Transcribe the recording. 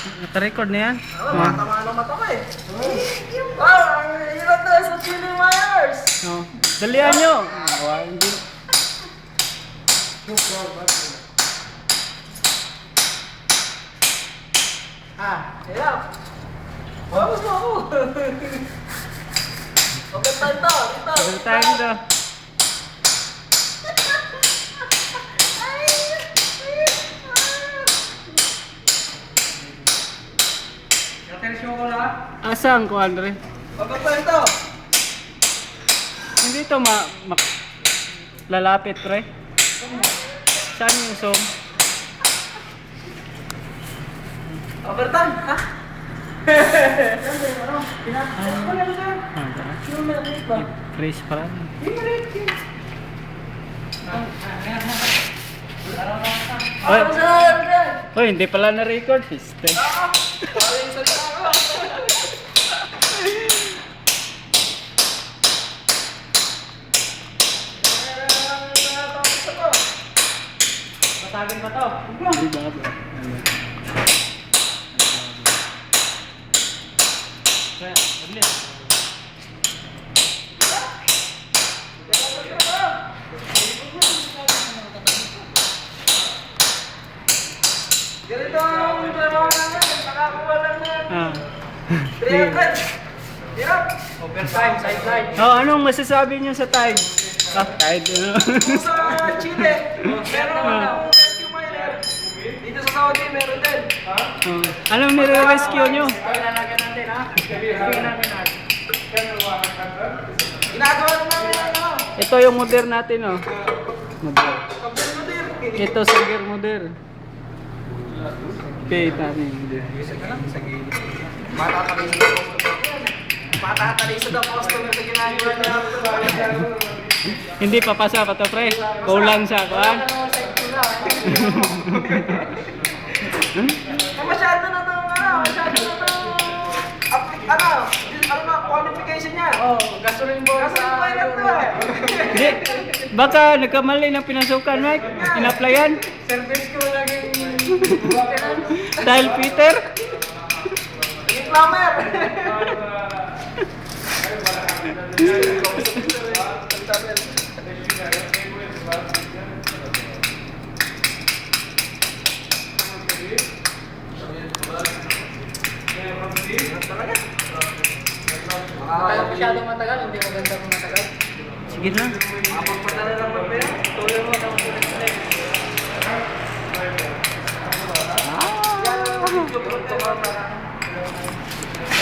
Naka-record na yan? Oh, tama ng mata ko eh. Wow, ang hirap na sa Chili Myers. No. Dalihan nyo. Ah, hindi. Ah, hirap. Wow, gusto ako. Okay, tayo to. Dito. Sabi tayo dito. Asa ang kuhan rin? Okay, tayo to. Hindi to ma, ma lalapit pre. Saan yung zoom? Overtime, ha? Ah, Praise pa rin. Oy, oy, hindi pala na-record. Stay. Masagin pa to. Hindi ba? Kaya, ulit. Ganito ang trabaho 300. Hirap. Overtime, sideline. Oh, anong masasabi niyo sa tide? Ah, tide. ano? Sa Chile, meron akong rescue miner. Dito sa Saudi, meron din. Ha? Oh, anong nire-rescue niyo? Ilalagyan natin, ha? Ilalagyan natin, ha? Ginagawa na namin ano. Ito yung modern natin, oh. Modern. Kapag mo din. Ito sa gear modern. Pay natin. modern. Matatalisod ang customer. Matatalisod ang customer sa ginagawa niya. Hindi papasa pa to, pre. Kulang sa kuan. Eh, masyado na to, ano, masyado na to. Ano, ano qualification niya. Oh, gasoline boy. Gasoline boy na to eh. Hindi. Baka nagkamali ng pinasukan, Mike. Inaplayan. Service ko laging Dahil Peter. Plumber. Kaya masyadong matagal, hindi maganda kung matagal. Sige na. Mapagpadala lang ng pera. Tuloy mo ng Ah. Yan